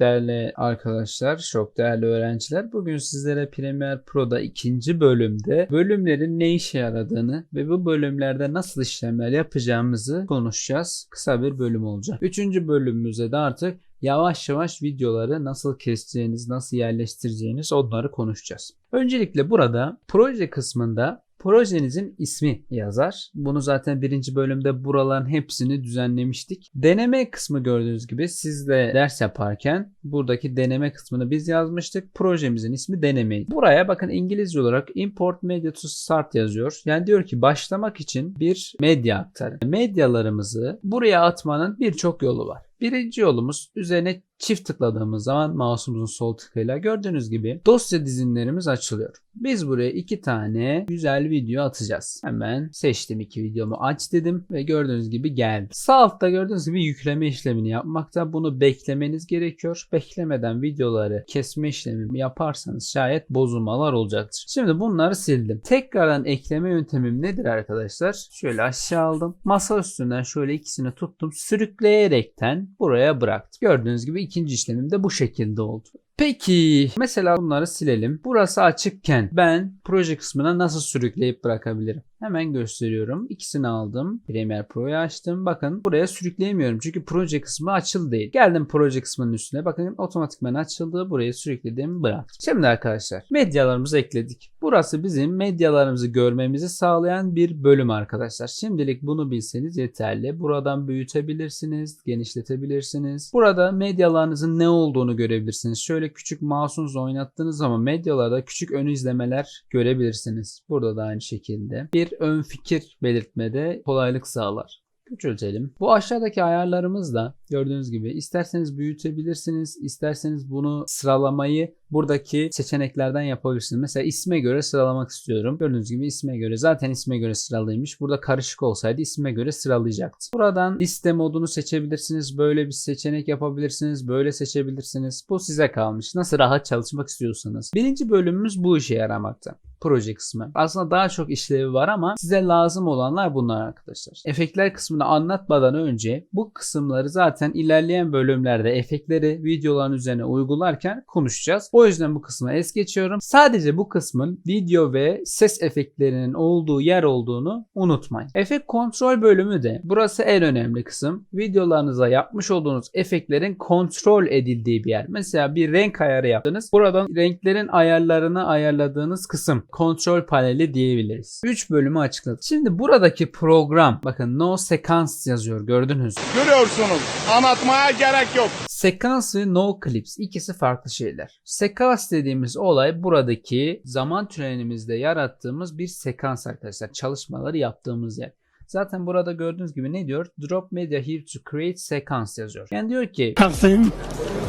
değerli arkadaşlar, çok değerli öğrenciler. Bugün sizlere Premiere Pro'da ikinci bölümde bölümlerin ne işe yaradığını ve bu bölümlerde nasıl işlemler yapacağımızı konuşacağız. Kısa bir bölüm olacak. Üçüncü bölümümüzde de artık yavaş yavaş videoları nasıl keseceğiniz, nasıl yerleştireceğiniz onları konuşacağız. Öncelikle burada proje kısmında projenizin ismi yazar. Bunu zaten birinci bölümde buraların hepsini düzenlemiştik. Deneme kısmı gördüğünüz gibi siz de ders yaparken buradaki deneme kısmını biz yazmıştık. Projemizin ismi denemeydi. Buraya bakın İngilizce olarak import media to start yazıyor. Yani diyor ki başlamak için bir medya aktarın. Medyalarımızı buraya atmanın birçok yolu var. Birinci yolumuz üzerine çift tıkladığımız zaman mouse'umuzun sol tıkıyla gördüğünüz gibi dosya dizinlerimiz açılıyor. Biz buraya iki tane güzel video atacağız. Hemen seçtim iki videomu aç dedim ve gördüğünüz gibi geldi. Sağ altta gördüğünüz gibi yükleme işlemini yapmakta. Bunu beklemeniz gerekiyor. Beklemeden videoları kesme işlemi yaparsanız şayet bozulmalar olacaktır. Şimdi bunları sildim. Tekrardan ekleme yöntemim nedir arkadaşlar? Şöyle aşağı aldım. Masa üstünden şöyle ikisini tuttum. Sürükleyerekten buraya bıraktım. Gördüğünüz gibi ikinci işlemim de bu şekilde oldu. Peki mesela bunları silelim. Burası açıkken ben proje kısmına nasıl sürükleyip bırakabilirim? Hemen gösteriyorum. İkisini aldım. Premiere Pro'yu açtım. Bakın buraya sürükleyemiyorum. Çünkü proje kısmı açıldı değil. Geldim proje kısmının üstüne. Bakın otomatikman açıldı. Buraya sürükledim bıraktım. Şimdi arkadaşlar medyalarımızı ekledik. Burası bizim medyalarımızı görmemizi sağlayan bir bölüm arkadaşlar. Şimdilik bunu bilseniz yeterli. Buradan büyütebilirsiniz, genişletebilirsiniz. Burada medyalarınızın ne olduğunu görebilirsiniz. Şöyle küçük mouse'unuzla oynattığınız zaman medyalarda küçük ön izlemeler görebilirsiniz. Burada da aynı şekilde. Bir ön fikir belirtmede kolaylık sağlar. Küçültelim. Bu aşağıdaki ayarlarımızla gördüğünüz gibi isterseniz büyütebilirsiniz, isterseniz bunu sıralamayı buradaki seçeneklerden yapabilirsiniz. Mesela isme göre sıralamak istiyorum. Gördüğünüz gibi isme göre zaten isme göre sıralıymış. Burada karışık olsaydı isme göre sıralayacaktı. Buradan liste modunu seçebilirsiniz. Böyle bir seçenek yapabilirsiniz. Böyle seçebilirsiniz. Bu size kalmış. Nasıl rahat çalışmak istiyorsanız. Birinci bölümümüz bu işe yaramakta proje kısmı. Aslında daha çok işlevi var ama size lazım olanlar bunlar arkadaşlar. Efektler kısmını anlatmadan önce bu kısımları zaten ilerleyen bölümlerde efektleri videoların üzerine uygularken konuşacağız. O yüzden bu kısmı es geçiyorum. Sadece bu kısmın video ve ses efektlerinin olduğu yer olduğunu unutmayın. Efekt kontrol bölümü de burası en önemli kısım. Videolarınıza yapmış olduğunuz efektlerin kontrol edildiği bir yer. Mesela bir renk ayarı yaptınız. Buradan renklerin ayarlarını ayarladığınız kısım kontrol paneli diyebiliriz. 3 bölümü açıkladım. Şimdi buradaki program bakın no sequence yazıyor gördünüz. Görüyorsunuz. Anlatmaya gerek yok. Sekans ve no clips ikisi farklı şeyler. Sekans dediğimiz olay buradaki zaman tünelimizde yarattığımız bir sekans arkadaşlar. Çalışmaları yaptığımız yer. Zaten burada gördüğünüz gibi ne diyor? Drop media here to create sequence yazıyor. Yani diyor ki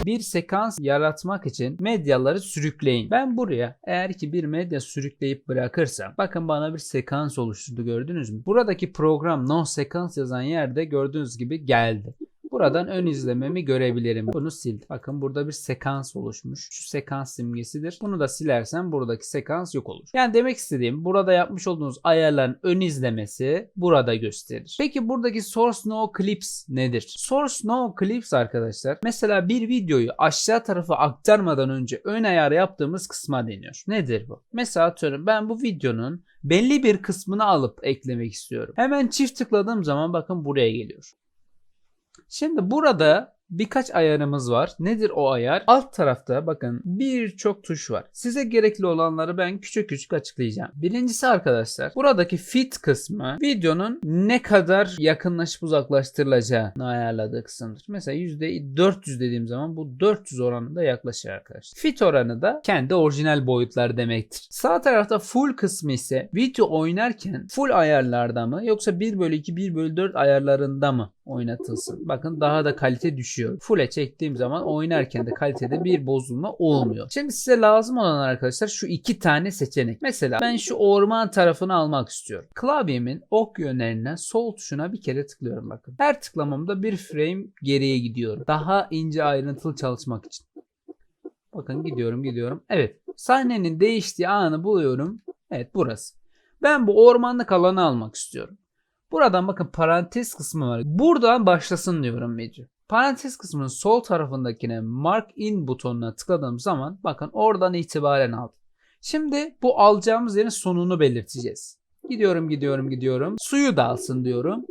bir sekans yaratmak için medyaları sürükleyin. Ben buraya eğer ki bir medya sürükleyip bırakırsam bakın bana bir sekans oluşturdu gördünüz mü? Buradaki program no sekans yazan yerde gördüğünüz gibi geldi. Buradan ön izlememi görebilirim. Bunu sil. Bakın burada bir sekans oluşmuş. Şu sekans simgesidir. Bunu da silersem buradaki sekans yok olur. Yani demek istediğim burada yapmış olduğunuz ayarların ön izlemesi burada gösterir. Peki buradaki source no clips nedir? Source no clips arkadaşlar mesela bir videoyu aşağı tarafa aktarmadan önce ön ayar yaptığımız kısma deniyor. Nedir bu? Mesela atıyorum ben bu videonun belli bir kısmını alıp eklemek istiyorum. Hemen çift tıkladığım zaman bakın buraya geliyor. Şimdi burada birkaç ayarımız var. Nedir o ayar? Alt tarafta bakın birçok tuş var. Size gerekli olanları ben küçük küçük açıklayacağım. Birincisi arkadaşlar buradaki fit kısmı videonun ne kadar yakınlaşıp uzaklaştırılacağını ayarladığı kısımdır. Mesela %400 dediğim zaman bu 400 oranında yaklaşır arkadaşlar. Fit oranı da kendi orijinal boyutlar demektir. Sağ tarafta full kısmı ise video oynarken full ayarlarda mı yoksa 1 bölü 2 1 bölü 4 ayarlarında mı oynatılsın. Bakın daha da kalite düşüyor. Full'e çektiğim zaman oynarken de kalitede bir bozulma olmuyor. Şimdi size lazım olan arkadaşlar şu iki tane seçenek. Mesela ben şu orman tarafını almak istiyorum. Klavyemin ok yönlerinden sol tuşuna bir kere tıklıyorum bakın. Her tıklamamda bir frame geriye gidiyorum. Daha ince ayrıntılı çalışmak için. Bakın gidiyorum gidiyorum. Evet sahnenin değiştiği anı buluyorum. Evet burası. Ben bu ormanlık alanı almak istiyorum. Buradan bakın parantez kısmı var. Buradan başlasın diyorum video. Parantez kısmının sol tarafındakine Mark In butonuna tıkladığım zaman bakın oradan itibaren aldım. Şimdi bu alacağımız yerin sonunu belirteceğiz. Gidiyorum gidiyorum gidiyorum. Suyu da alsın diyorum.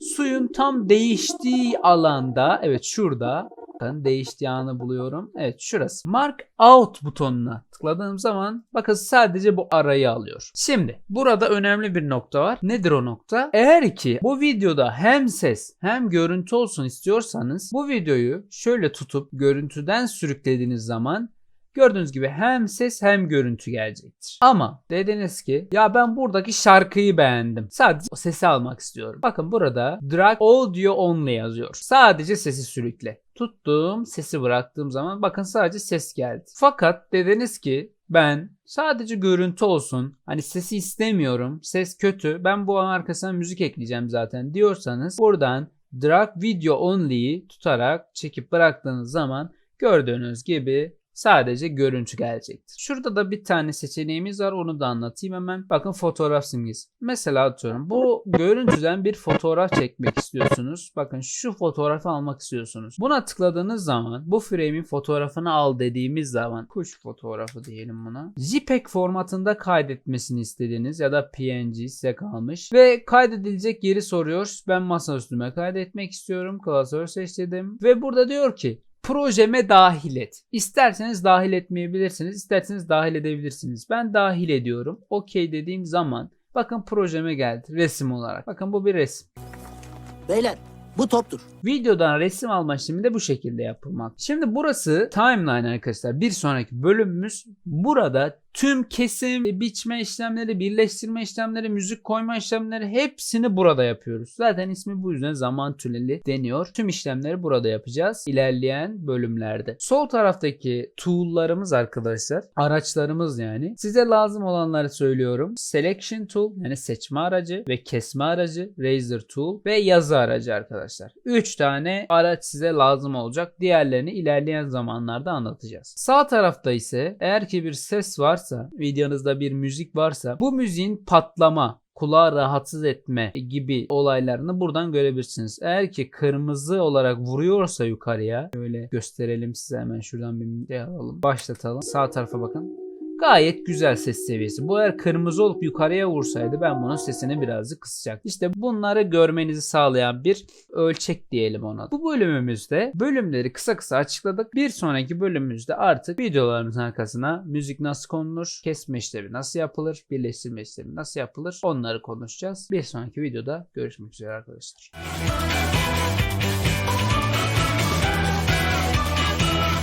Suyun tam değiştiği alanda evet şurada bakın değiştiği anı buluyorum. Evet şurası. Mark Out butonuna tıkladığım zaman bakın sadece bu arayı alıyor. Şimdi burada önemli bir nokta var. Nedir o nokta? Eğer ki bu videoda hem ses hem görüntü olsun istiyorsanız bu videoyu şöyle tutup görüntüden sürüklediğiniz zaman Gördüğünüz gibi hem ses hem görüntü gelecektir. Ama dediniz ki ya ben buradaki şarkıyı beğendim. Sadece o sesi almak istiyorum. Bakın burada drag audio only yazıyor. Sadece sesi sürükle. Tuttuğum sesi bıraktığım zaman bakın sadece ses geldi. Fakat dediniz ki ben sadece görüntü olsun. Hani sesi istemiyorum. Ses kötü. Ben bu arkasına müzik ekleyeceğim zaten diyorsanız buradan drag video only'yi tutarak çekip bıraktığınız zaman gördüğünüz gibi sadece görüntü gelecektir. Şurada da bir tane seçeneğimiz var onu da anlatayım hemen. Bakın fotoğraf simgesi. Mesela atıyorum bu görüntüden bir fotoğraf çekmek istiyorsunuz. Bakın şu fotoğrafı almak istiyorsunuz. Buna tıkladığınız zaman bu frame'in fotoğrafını al dediğimiz zaman kuş fotoğrafı diyelim buna. JPEG formatında kaydetmesini istediğiniz ya da PNG size kalmış ve kaydedilecek yeri soruyor. Ben masaüstüme kaydetmek istiyorum. Klasör seçtim ve burada diyor ki projeme dahil et. İsterseniz dahil etmeyebilirsiniz, isterseniz dahil edebilirsiniz. Ben dahil ediyorum. Okey dediğim zaman bakın projeme geldi resim olarak. Bakın bu bir resim. Beyler bu toptur. Videodan resim alma işlemi de bu şekilde yapılmak. Şimdi burası timeline arkadaşlar. Bir sonraki bölümümüz burada tüm kesim, biçme işlemleri, birleştirme işlemleri, müzik koyma işlemleri hepsini burada yapıyoruz. Zaten ismi bu yüzden zaman tüneli deniyor. Tüm işlemleri burada yapacağız ilerleyen bölümlerde. Sol taraftaki tool'larımız arkadaşlar, araçlarımız yani. Size lazım olanları söylüyorum. Selection tool yani seçme aracı ve kesme aracı, razor tool ve yazı aracı arkadaşlar. 3 tane araç size lazım olacak. Diğerlerini ilerleyen zamanlarda anlatacağız. Sağ tarafta ise eğer ki bir ses varsa, videonuzda bir müzik varsa bu müziğin patlama, kulağı rahatsız etme gibi olaylarını buradan görebilirsiniz. Eğer ki kırmızı olarak vuruyorsa yukarıya şöyle gösterelim size hemen şuradan bir şey alalım. Başlatalım. Sağ tarafa bakın. Gayet güzel ses seviyesi. Bu eğer kırmızı olup yukarıya vursaydı ben bunun sesini birazcık kısacaktım. İşte bunları görmenizi sağlayan bir ölçek diyelim ona. Bu bölümümüzde bölümleri kısa kısa açıkladık. Bir sonraki bölümümüzde artık videolarımızın arkasına müzik nasıl konulur, kesme işlemi nasıl yapılır, birleştirme işlemi nasıl yapılır onları konuşacağız. Bir sonraki videoda görüşmek üzere arkadaşlar.